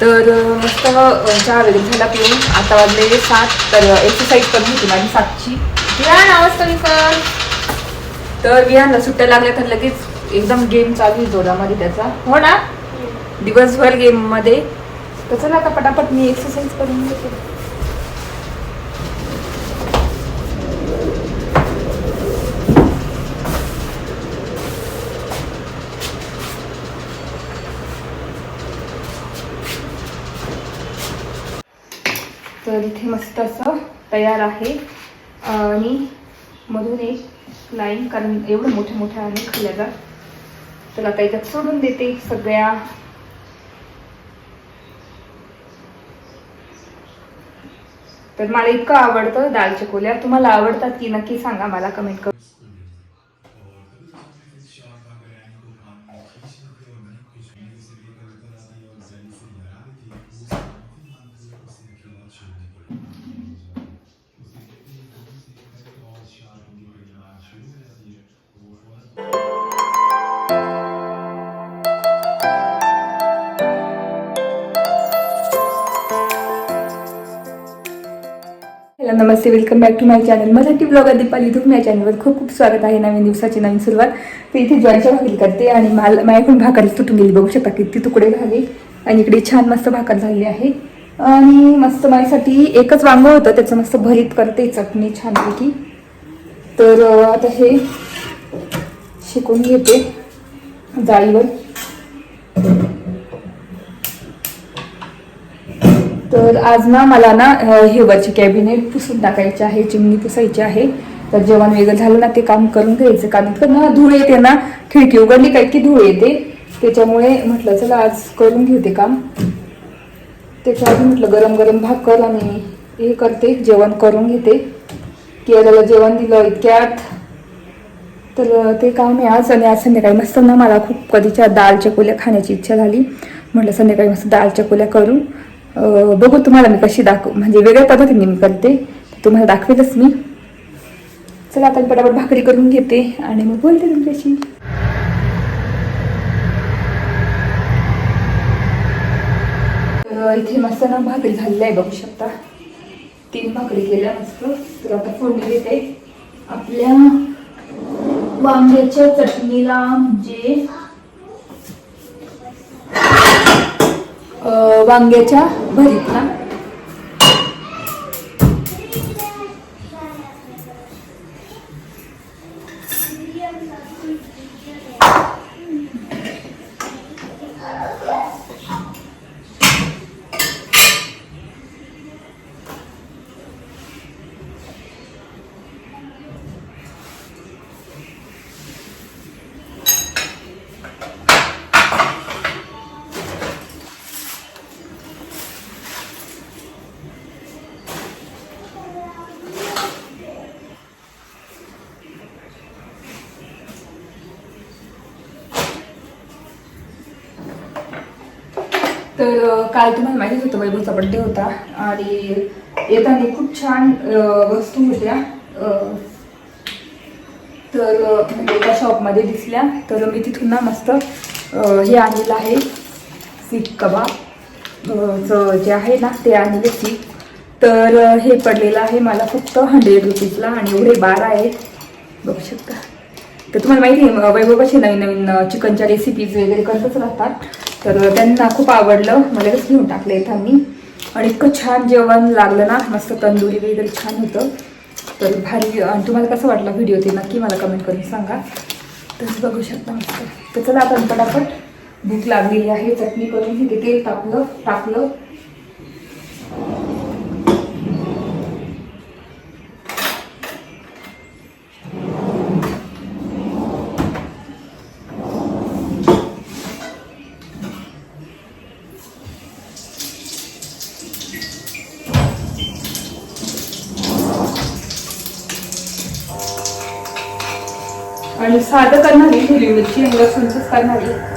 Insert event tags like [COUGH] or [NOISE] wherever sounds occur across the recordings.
तर मस्त चहा वगैरे झाला पिऊन. आता वाजले सात तर एक्सरसाइज पण होती माझी सातची. विहान आवाज कमी कर तर विहानला सुट्ट्या लागल्या तर लगेच एकदम गेम चालू आहे जोरामध्ये त्याचा. हो ना? दिवसभर गेममध्ये. तर चला आता पटापट मी एक्सरसाइज करून घेते. तर इथे मस्त असं तयार आहे. आणि मधून एक लाईन कारण एवढं मोठ्या मोठ्या आणि खाल्ल्या जात तर आता याच्यात सोडून देते सगळ्या. तर मला इतकं आवडतं दाल चकोल्या तुम्हाला आवडतात की नक्की सांगा मला कमेंट करून. नमस्ते welcome back to my channel Marathi blog Deepali तुम्ही या चॅनलवर खूप खूप स्वागत आहे नवीन दिवसाची नवीन सुरुवात. तर इथे ज्वारीच्या भाकरी करते आणि माल माझ्याकडून भाकर तुटून गेली. बघू शकता किती तुकडे झाले आणि इकडे छान मस्त भाकर झालेली आहे. आणि मस्त माझ्यासाठी एकच वांगं होतं त्याचं मस्त भरीत करते चटणी छानपैकी. तर आता हे शिकून घेते जाळीवर. तर आज ना मला ना हेवरची हे वरची कॅबिनेट पुसून टाकायची आहे चिमणी पुसायची आहे. तर जेवण वेगळं झालं ना ते काम करून घ्यायचं कारण इतकं ना धूळ येते ना खिडकी उघडली काय की धूळ येते. त्याच्यामुळे म्हटलं चला आज करून घेते काम. त्याच्या आधी म्हटलं गरम गरम भाकर आणि हे करते जेवण करून घेते. केरला जेवण दिलं इतक्यात. तर ते काम आहे आज आणि आज संध्याकाळी मस्त ना मला खूप कधीच्या दाल चकोल्या खाण्याची इच्छा झाली. म्हटलं संध्याकाळी मस्त दाल चकोल्या करू. बघू तुम्हाला मी कशी दाखव म्हणजे वेगळ्या पद्धतीने मी करते. तुम्हाला दाखवेलच मी. चला आता पटापट भाकरी करून घेते आणि मग बोलते तुमच्याशी. इथे मस्त ना भाकरी झालेली आहे बघू शकता. तीन भाकरी केल्या मस्त. तर आता फोडणी देते. आपल्या वांग्याच्या चटणीला म्हणजे वांग्याच्या भरीतला तर काल तुम्हाला माहितीच होतं वैभवचा बड्डे होता. आणि येताना खूप छान वस्तू होत्या. तर म्हणजे एका शॉपमध्ये दिसल्या. तर मी तिथून ना मस्त हे आणलेलं आहे. सीख कबाब. जे आहे ना ते आणलेले सीख तर हे पडलेलं आहे मला फक्त हंड्रेड रुपीजला आणि एवढे बारा आहेत. तर तुम्हाला माहिती आहे वैभव कसे नवीन नवीन चिकनच्या रेसिपीज वगैरे करतच राहतात. तर त्यांना खूप आवडलं. मला लगेच घेऊन टाकलं इथं आम्ही. आणि इतकं छान जेवण लागलं ना. मस्त तंदुरी वगैरे छान होतं. तर भारी आणि तुम्हाला कसं वाटलं व्हिडिओ ते नक्की मला कमेंट करून सांगा. तसं बघू शकता मस्त. तर चला आपण पटापट. भूक लागलेली आहे. चटणी करून घेते तेल टाकलं टाकलं. साधं करणार आहे हिरवी मिरची आणि लसूणचंच करणार. आहे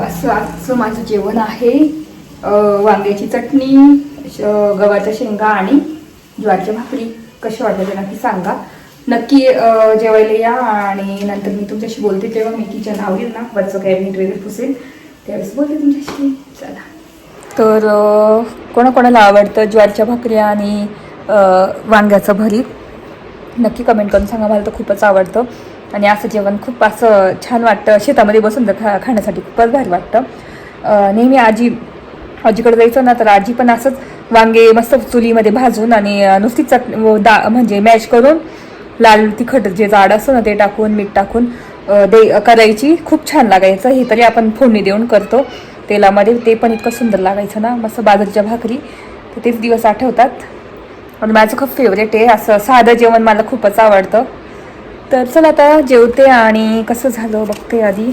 असं आजचं माझं जेवण आहे वांग्याची चटणी श- गव्हाच्या शेंगा आणि ज्वारीची भाकरी. कशी वाटल्या नक्की सांगा. नक्की जेवायला या आणि नंतर मी तुमच्याशी बोलते. तेव्हा मी किचन आवडेल ना वरचं कॅबिनेट वगैरे पुसेल. त्यावेळेस बोलते तुमच्याशी. चला. तर कोणाकोणाला आवडतं ज्वारीच्या भाकरी आणि वांग्याचं भरीत? नक्की कमेंट करून सांगा. मला तर खूपच आवडतं. आणि असं जेवण खूप असं छान वाटतं. शेतामध्ये बसून तर खा खाण्यासाठी खूपच भारी वाटतं. नेहमी आजी आजीकडे जायचं ना तर आजी पण असंच वांगे मस्त चुलीमध्ये भाजून आणि नुसती चट दा म्हणजे मॅश करून लाल तिखट जे जाड असतं ना ते टाकून मीठ टाकून दे करायची. खूप छान लागायचं. हे तरी आपण फोडणी देऊन करतो. तेलामध्ये ते पण इतकं सुंदर लागायचं ना मस्त बाजरीच्या भाकरी. तर तेच दिवस आठवतात. आणि माझं खूप फेवरेट आहे. असं साधं जेवण मला खूपच आवडतं. तर चल आता जेवते आणि कसं झालं बघते आधी.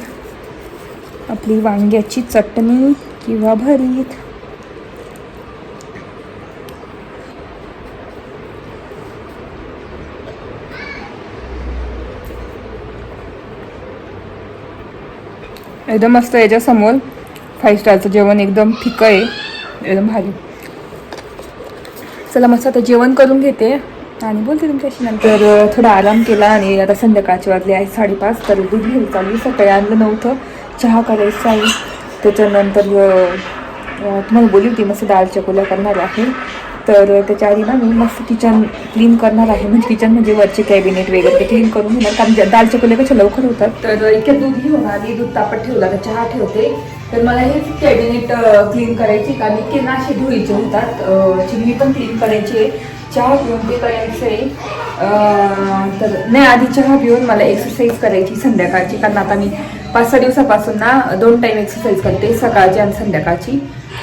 आपली वांग्याची चटणी किंवा भरीत. एकदम मस्त याच्यासमोर. फाईव्ह स्टारचं जेवण एकदम फिकं आहे. एकदम भारी. चला मस्त आता जेवण करून घेते. आणि बोलते तुमच्याशी नंतर. थोडा आराम केला आणि आता संध्याकाळचे वाजले आहे साडेपाच तर दूध घेऊन चालू सकाळी आणलं नव्हतं. चहा करायचा आहे त्याच्यानंतर तुम्हाला बोलली होती मस्त डाळ चकोल्या करणार आहे. तर त्याच्या आधी ना मी मस्त किचन क्लीन करणार आहे. म्हणजे किचन म्हणजे वरचे कॅबिनेट वगैरे ते क्लीन करून घेणार. कारण दाल चकोले कशा लवकर होतात. तर इतक्या दूध घेऊन आधी दूध तापत ठेवला तर चहा ठेवते. तर मला हे कॅबिनेट क्लीन करायची का मी की नाशे धुळीचे होतात. चिमणी पण क्लीन करायची आहे. चहा पिऊन ते करायचं आहे. तर नाही आधी चहा पिऊन मला एक्सरसाइज करायची संध्याकाळची. कारण आता मी पाच सहा दिवसापासून ना दोन टाईम एक्सरसाइज करते सकाळची आणि संध्याकाळची.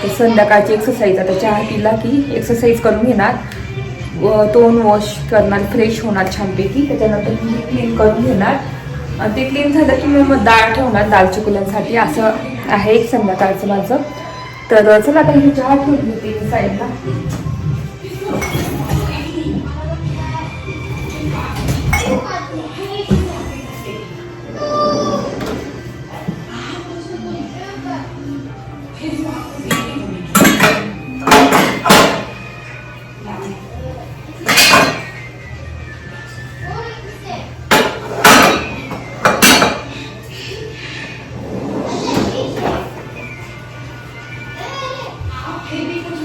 तर संध्याकाळची एक्सरसाइज आता चहा पिला की एक्सरसाइज करून घेणार. व तोंड वॉश करणार फ्रेश होणार छानपैकी. त्याच्यानंतर मी क्लीन करून घेणार. आणि ते क्लीन झालं की मी मग डाळ ठेवणार दाल चिकुल्यांसाठी असं आहे संध्याकाळचं माझं. तर चला आता मी चहा ठेवून घेते साईडला तर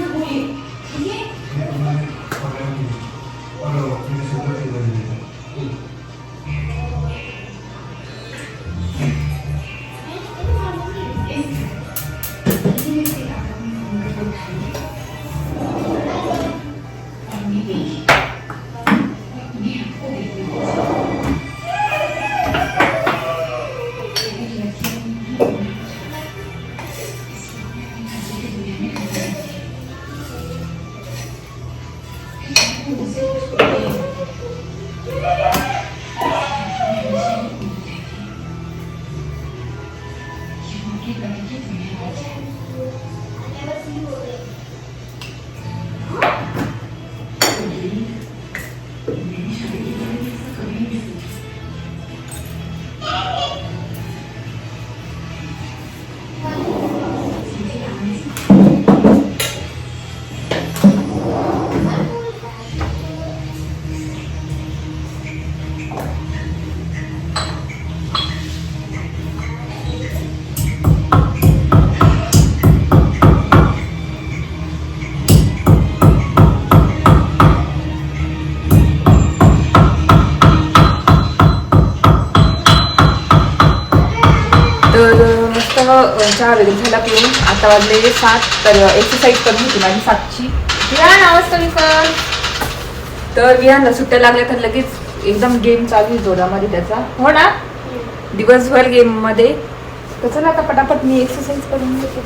चहा वगैरे झाला पिऊन आता वाजले सात तर एक्सरसाइज करून होती माझी सातची. विहान आवाज कमी कर तर विहानला सुट्ट्या लागल्या तर लगेच एकदम गेम चालू आहे जोरामध्ये त्याचा. हो ना? दिवसभर गेममध्ये. तर चला आता पटापट मी एक्सरसाइज करून घेते.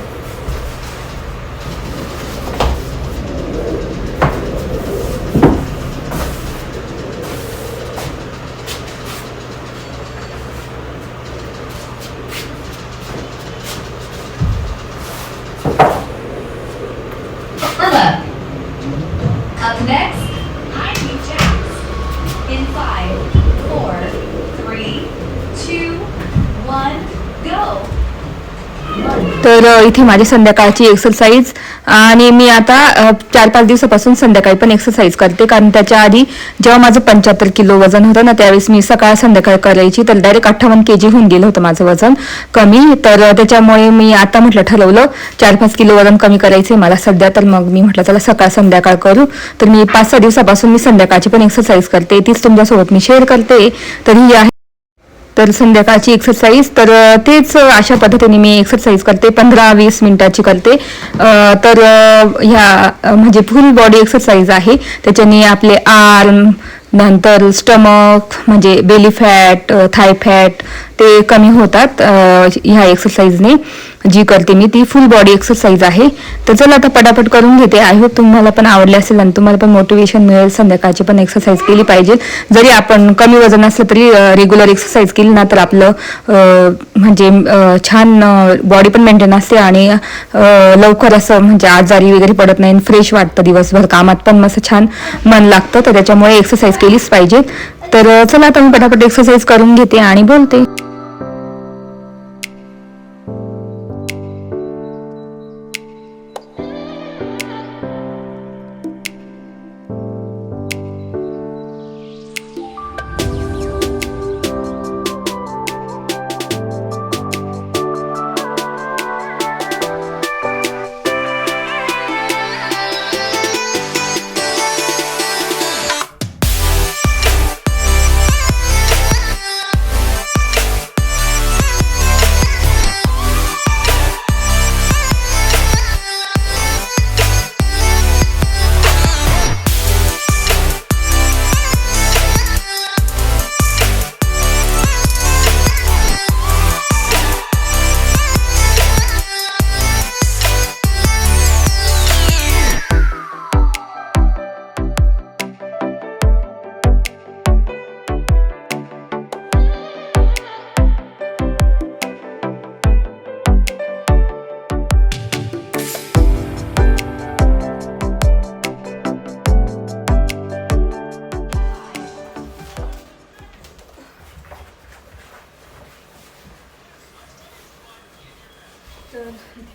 इथे माझी संध्याकाळची एक्सरसाइज आणि मी आता चार पाच दिवसापासून संध्याकाळी पण एक्सरसाइज करते. कारण त्याच्या आधी जेव्हा माझं पंच्याहत्तर किलो वजन होतं ना त्यावेळेस मी सकाळ संध्याकाळ करायची. तर डायरेक्ट अठ्ठावन्न के जी होऊन गेलं होतं माझं वजन कमी. तर त्याच्यामुळे मी आता म्हटलं ठरवलं चार पाच किलो वजन कमी करायचे मला सध्या. तर मग मी म्हटलं चला सकाळ संध्याकाळ करू. तर मी पाच सहा दिवसापासून मी संध्याकाळची पण एक्सरसाइज करते. तीच तुमच्यासोबत मी शेअर करते. तर ही आहे तर संध्याकाळची एक्सरसाइज तर तेच अशा पद्धतीने मी एक्सरसाइज करते पंधरा वीस मिनिटाची करते. तर ह्या म्हणजे फुल बॉडी एक्सरसाइज आहे. त्याच्याने आपले आर्म नंतर स्टमक म्हणजे बेली फॅट थाय फॅट ते कमी होतात ह्या एक्सरसाइजने जी करते मी ती फुल बॉडी एक्सरसाइज आहे. तर चला आता पटापट करून घेते. आय होप तुम्हाला पण आवडले असेल आणि तुम्हाला पण मोटिवेशन मिळेल. संध्याकाळची पण एक्सरसाइज केली पाहिजे. जरी आपण कमी वजन असलं तरी रेग्युलर एक्सरसाइज केली ना तर आपलं म्हणजे छान बॉडी पण मेंटेन असते आणि लवकर असं म्हणजे आजारी वगैरे पडत नाही. फ्रेश वाटतं दिवसभर. कामात पण मस्त छान मन लागतं. तर त्याच्यामुळे एक्सरसाइज केलीच पाहिजे तर चला आता मी पटापट एक्सरसाइज करून घेते आणि बोलते.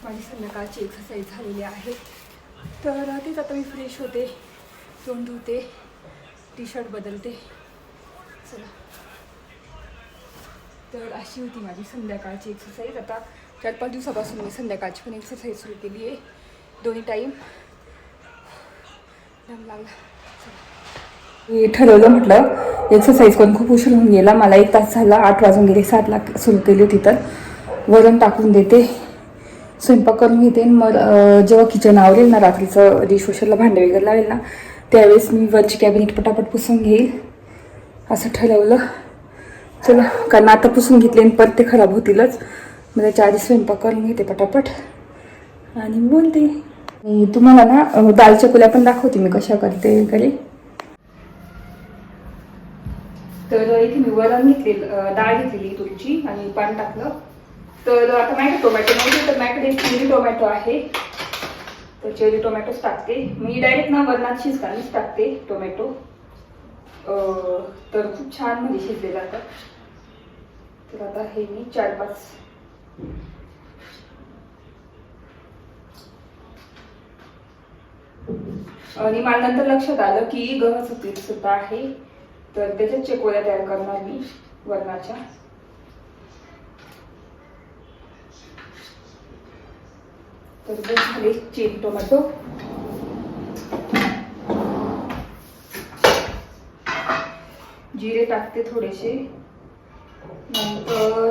माझी संध्याकाळची एक्सरसाइज झालेली आहे. तर तेच आता मी फ्रेश होते. तोंड धुते टी शर्ट बदलते. चला. तर अशी होती माझी संध्याकाळची एक्सरसाइज आता चार पाच दिवसापासून मी संध्याकाळची पण एक्सरसाइज सुरू केली आहे. दोन्ही टाईम दम लागला. मी ठरवलं म्हटलं एक्सरसाइज करून खूप उशीर होऊन गेला. मला एक तास झाला. आठ वाजून गेले सात लाख सुरू केली होती तर. वरण टाकून देते. स्वयंपाक करून घेते मग जेव्हा किचन आवरेल ना रात्रीचं डिशवॉशरला भांडे वगैरे लावेल ना त्यावेळेस मी वरची कॅबिनेट पटापट पुसून घेईल. असं ठरवलं. चला कारण आता पुसून घेतले आणि परत ते खराब होतीलच. मग त्याच्या आधी स्वयंपाक करून घेते पटापट. आणि बोलते. मी तुम्हाला ना अं, दाल चकुल्या पण दाखवते मी कशा करते वगैरे. तर इथे मी वरण घेतलेलं डाळ घेतलेली तुरीची आणि पान टाकलं. तर आता माझ्या टोमॅटो नव्हते तर माझ्याकडे चेरी टोमॅटो आहे. तर चेरी टोमॅटोच टाकते. मी डायरेक्ट ना वरणात शिजतानीच टाकते टोमॅटो. तर खूप छान म्हणजे शिजले जातात तर आता हे मी चार पाच आणि मला नंतर लक्षात आलं की गव्हाचं पीठ सुद्धा आहे. तर त्याच्यात चेकोऱ्या तयार करणार मी वरणाच्या. तर बस झाले चीन टोमॅटो. जिरे टाकते थोडेसे. नंतर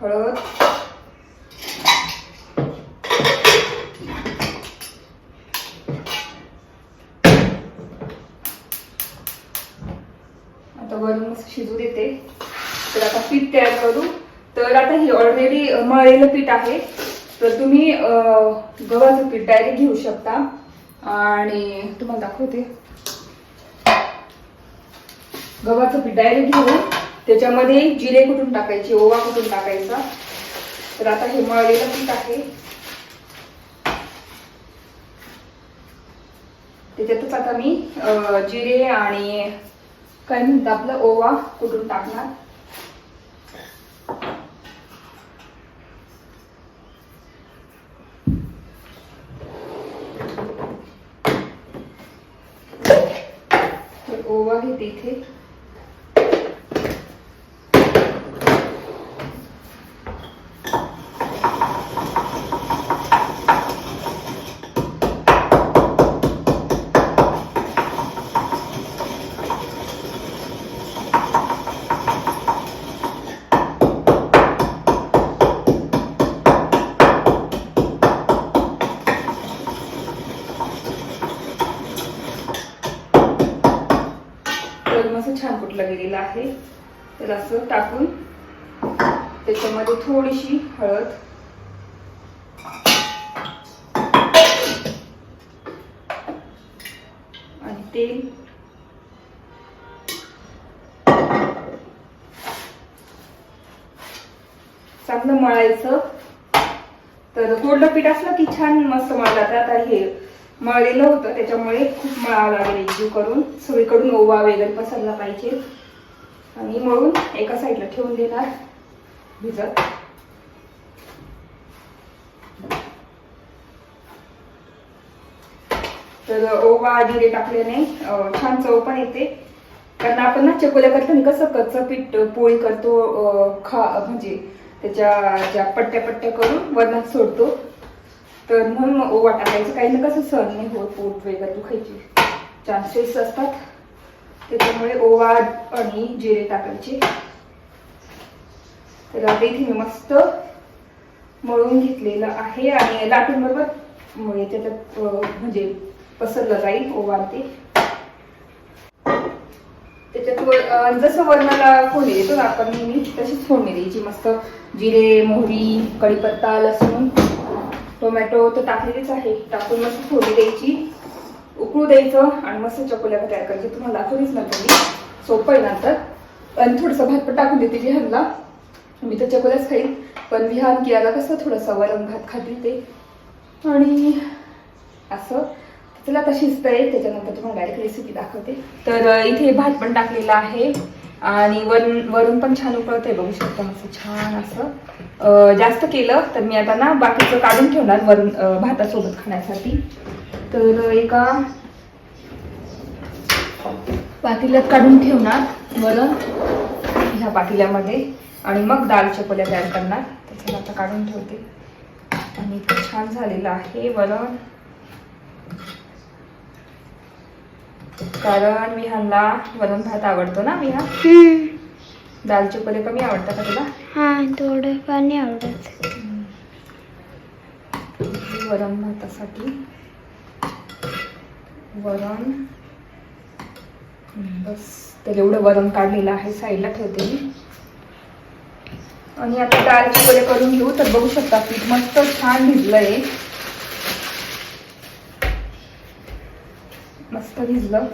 हळद. आता वरून शिजू देते. तर आता पीठ तयार करू. तर आता हे ऑलरेडी मळलेलं पीठ आहे. तर तुम्ही गव्हाचं पीठ डायरेक्ट घेऊ शकता. आणि तुम्हाला दाखवते. गव्हाचं पीठ डायरेक्ट घेऊन त्याच्यामध्ये जिरे कुठून टाकायचे ओवा कुठून टाकायचा. तर आता हे मळलेलं पीठ आहे. त्याच्यातच आता मी जिरे आणि काय म्हणतात आपलं ओवा कुठून टाकणार. देते इथे तर मस्त छान कुठलं गेलेलं आहे तर असं टाकून त्याच्यामध्ये थोडीशी हळद. आणि तेल. चांगलं मळायचं. तर कोरडं पीठ असलं की छान मस्त मळलं जात. हे मळलेलं होतं. त्याच्यामुळे खूप मळावं लागेल. एकजीव करून सगळीकडून ओवा वगैरे पसरला पाहिजे. आणि मळून एका साईडला ठेवून देणार. भिजत. तर ओवा जिरे टाकल्याने छान चव पण येते. कारण आपण ना चकोल्या करताना कसं कच्चं पीठ पोळी करतो खा म्हणजे त्याच्या ज्या पट्ट्या पट्ट्या करून वरणात सोडतो. तर म्हणून ओवा टाकायचं. काही ना कसं सहन नाही होत पोट वगैरे दुखायचे. चान्सेस असतात. त्याच्यामुळे ओवा आणि जिरे टाकायचे. तर आता इथे मी मस्त मळून घेतलेलं आहे आणि लाटून बरोबर याच्यात म्हणजे पसरलं जाईल ओवा ते. त्याच्यात जसं वरणाला फोडणी देतो आपण नेहमी तशीच फोडणी द्यायची. मस्त जिरे मोहरी कढीपत्ता लसूण टोमॅटो तर टाकलेलीच आहे. टाकून मस्त फोडी द्यायची. उकळू द्यायचं आणि मस्त चकोल्या तयार करायची तुम्हाला दाखवलीच नंतर मी. सोपं आहे नंतर. आणि थोडंसं भात पण टाकून देते विहानला मी तर चकोल्याच खाईल पण विहान कियाला कसं थोडंसं वरण भात खातील ते. आणि असं. त्याला आता शिस्त आहे त्याच्यानंतर तुम्हाला डायरेक्ट रेसिपी दाखवते. तर इथे भात पण टाकलेला आहे. आणि वरून वरून पण छान उकळत बघू शकता असं छान असं. जास्त केलं तर मी आता ना बाकीचं काढून ठेवणार वरून भातासोबत खाण्यासाठी. तर एका पातेल्यात काढून ठेवणार वरण ह्या पातेल्यामध्ये. आणि मग दाल चपल्या तयार करणार. त्याच्याला आता काढून ठेवते. आणि छान झालेलं आहे वरण. कारण विहानला वरण भात आवडतो ना विहान. दाल चकोले कमी आवडतात का तुला? हा थोडं पाणी आवडत. वरण भातासाठी. वरण. बस तर एवढं वरण काढलेलं आहे साईडला ठेवते मी. आणि आता दाल चकोले करून घेऊ तर बघू शकता पीठ मस्त छान भिजलंय. मस्त भिजलं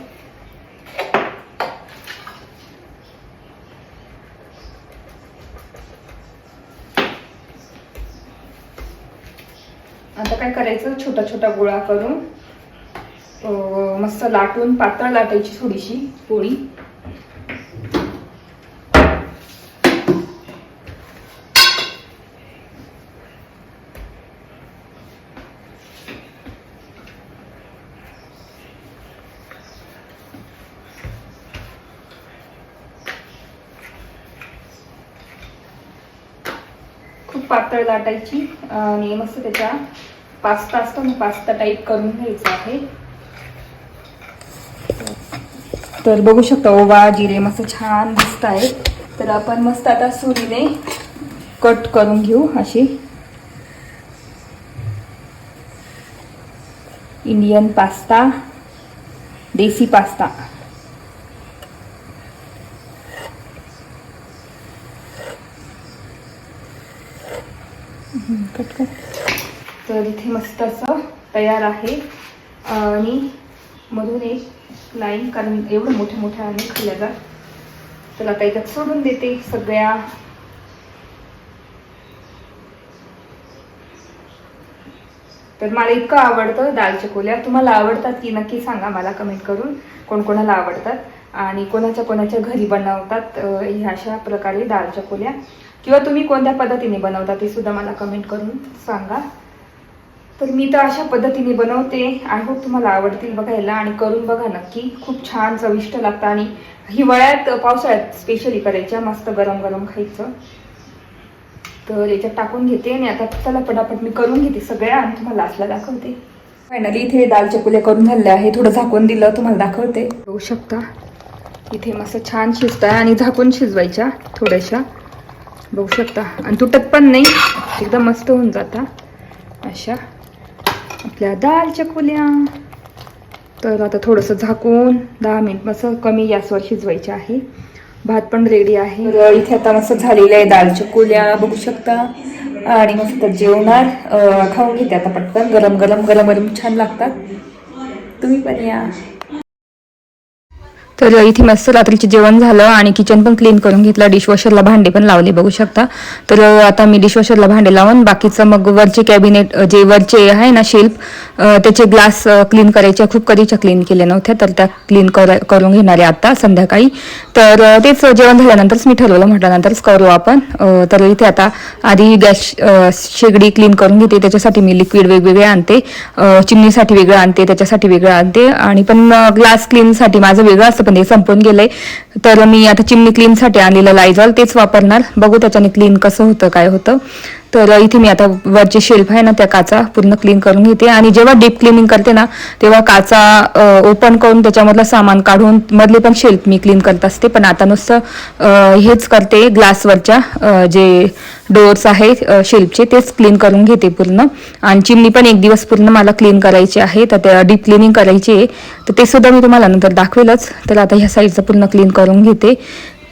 आता काय करायचं? छोटा छोटा गोळा करून मस्त लाटून पातळ लाटायची थोडीशी पोळी. खूप पातळ लाटायची आणि मस्त त्याच्या पास्ता असतो मी पास्ता टाईप करून घ्यायचा आहे. तर बघू शकता ओवा जिरे मस्त छान दिसत आहे तर आपण मस्त आता सुरीने कट करून घेऊ अशी. इंडियन पास्ता देसी पास्ता हम्म, कट कर मस्त असं तयार आहे. आणि मधून एक लाईन कारण एवढं मोठ्या मोठ्या आणि खाल्ल्या जात तर आता याच्यात सोडून देते सगळ्या. तर मला इतकं आवडतं दाल चकोल्या तुम्हाला आवडतात की नक्की सांगा मला कमेंट करून. कोण कोणाला आवडतात आणि कोणाच्या कोणाच्या घरी बनवतात ह्या अशा प्रकारे दाल चकोल्या किंवा तुम्ही कोणत्या पद्धतीने बनवता ते सुद्धा मला कमेंट करून सांगा. तर मी तर अशा पद्धतीने बनवते. आय होप तुम्हाला आवडतील बघायला आणि करून बघा नक्की. खूप छान चविष्ट लागतं आणि हिवाळ्यात पावसाळ्यात स्पेशली करायच्या मस्त गरम गरम खायचं. तर याच्यात टाकून घेते आणि आता चला पटापट मी करून घेते सगळ्या आणि तुम्हाला असला दाखवते. फायनली इथे दाल चकुल्या करून झाले आहे. थोडं झाकून दिलं तुम्हाला दाखवते. बघू शकता. इथे मस्त छान शिजत आहे आणि झाकून शिजवायच्या थोड्याशा. बघू शकता. आणि तुटत पण नाही. एकदम मस्त होऊन जाता. अशा. आपल्या दाल चकुल्या तर आता थोडंसं झाकून दहा मिनिट मस्त कमी गॅसवर शिजवायचे आहे. भात पण रेडी आहे. तर इथे आता मस्त झालेलं आहे दाल चकुल्या बघू शकता. आणि मस्त जेवणार. खाऊन घेते आता पटकन. गरम गरम गरम गरम छान लागतात. तुम्ही पण या. तर इथे मस्त रात्रीचे जेवण झालं आणि किचन पण क्लीन करून घेतलं. डिशवॉशरला भांडे पण लावले बघू शकता. तर आता मी डिशवॉशरला भांडे लावून बाकीचं मग वरचे कॅबिनेट जे वरचे आहे ना शेल्फ त्याचे ग्लास क्लीन करायचे. खूप कधीच्या क्लीन केल्या नव्हत्या तर त्या क्लीन करून घेणारे आता संध्याकाळी. तर तेच जेवण झाल्यानंतरच मी ठरवलं म्हटल्यानंतरच करू आपण. तर इथे आता आधी गॅस शेगडी क्लीन करून घेते त्याच्यासाठी मी लिक्विड वेगवेगळे आणते. चिमणीसाठी वेगळं आणते त्याच्यासाठी वेगळं आणते. आणि पण ग्लास क्लीनसाठी माझं वेगळं असतं पण ते संपून गेलंय तर मी आता चिमणी क्लीनसाठी आणलेलं लायझॉल तेच वापरणार. बघू त्याच्याने क्लीन कसं होतं काय होतं. तर इथे मी आता वरचे शेल्फ आहे ना त्या काचा पूर्ण क्लीन करून घेते. आणि जेव्हा डीप क्लिनिंग करते ना तेव्हा काचा ओपन करून त्याच्यामधलं सामान काढून मधले पण शेल्फ मी क्लीन करत असते. पण आता नुसतं हेच करते ग्लासवरच्या जे डोअर्स आहे शेल्फचे तेच क्लीन करून घेते पूर्ण. आणि चिमणी पण एक दिवस पूर्ण मला क्लीन करायची आहे. तर त्या डीप क्लिनिंग करायची आहे. तर ते सुद्धा मी तुम्हाला नंतर दाखवेलच. तर आता ह्या साईडचं पूर्ण क्लीन करून घेते.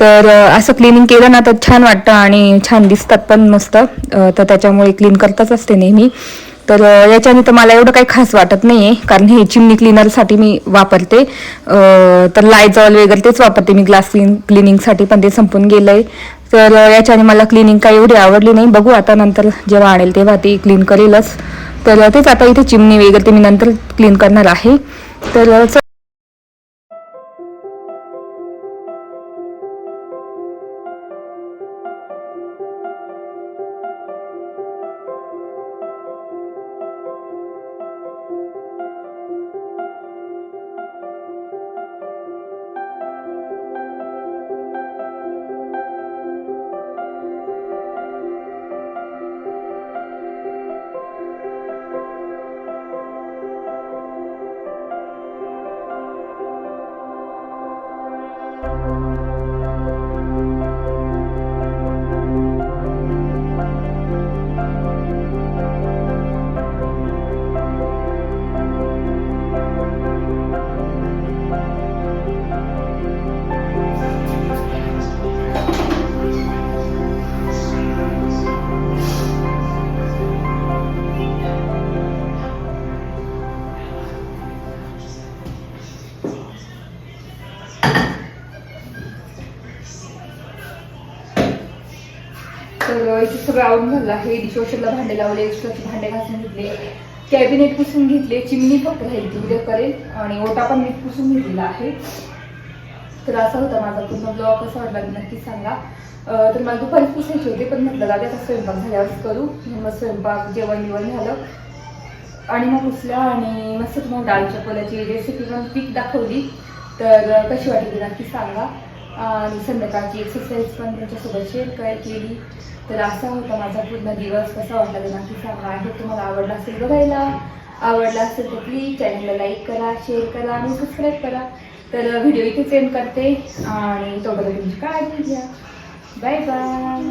तर असं क्लिनिंग केलं ना तर छान वाटतं आणि छान दिसतात पण मस्त. तर त्याच्यामुळे क्लीन करतच असते नेहमी. तर याच्याने तर मला एवढं काही खास वाटत नाही आहे कारण हे चिमणी क्लिनरसाठी मी वापरते. तर लायझॉल वगैरे तेच वापरते मी ग्लास क्लीन क्लिनिंगसाठी पण ते संपून गेलं आहे तर याच्याने मला क्लिनिंग काही एवढी आवडली नाही. बघू आता नंतर जेव्हा आणेल तेव्हा ती क्लीन करेलच. तर तेच आता इथे चिमणी वगैरे ते मी नंतर क्लीन करणार आहे. तर तर सगळं हे डिशवॉशरला भांडे लावले एक्स्ट्राचे भांडे घासून घेतले. कॅबिनेट पुसून घेतले चिमणी फक्त राहील ती उद्या करेल. आणि ओटा पण मी पुसून घेतलेला आहे. तर असा होता माझा पूर्ण ब्लॉग. कसा वाटला नक्की सांगा. तर मला दुपारी पुसायचे होते पण म्हटलं लागेल आता स्वयंपाक झाल्यावरच करू. मग स्वयंपाक जेवण बिवण झालं. आणि मग पुसल्या आणि मस्त तुम्हाला डाळ चपलाची रेसिपी पण पीक दाखवली. तर कशी वाटली नक्की सांगा. आणि संध्याकाळची एक्सरसाइज पण तुमच्यासोबत शेअर काय केली. तर असा होता माझा पूर्ण दिवस. कसा वाटला ते नक्की सांगा. आहे तुम्हाला आवडला असेल बघायला आवडला असेल तर प्लीज चॅनलला लाईक करा शेअर करा आणि सबस्क्राईब करा. तर व्हिडिओ इथे सेंड करते आणि तोपर्यंत तुमची काळजी घ्या. Bye [LAUGHS] bye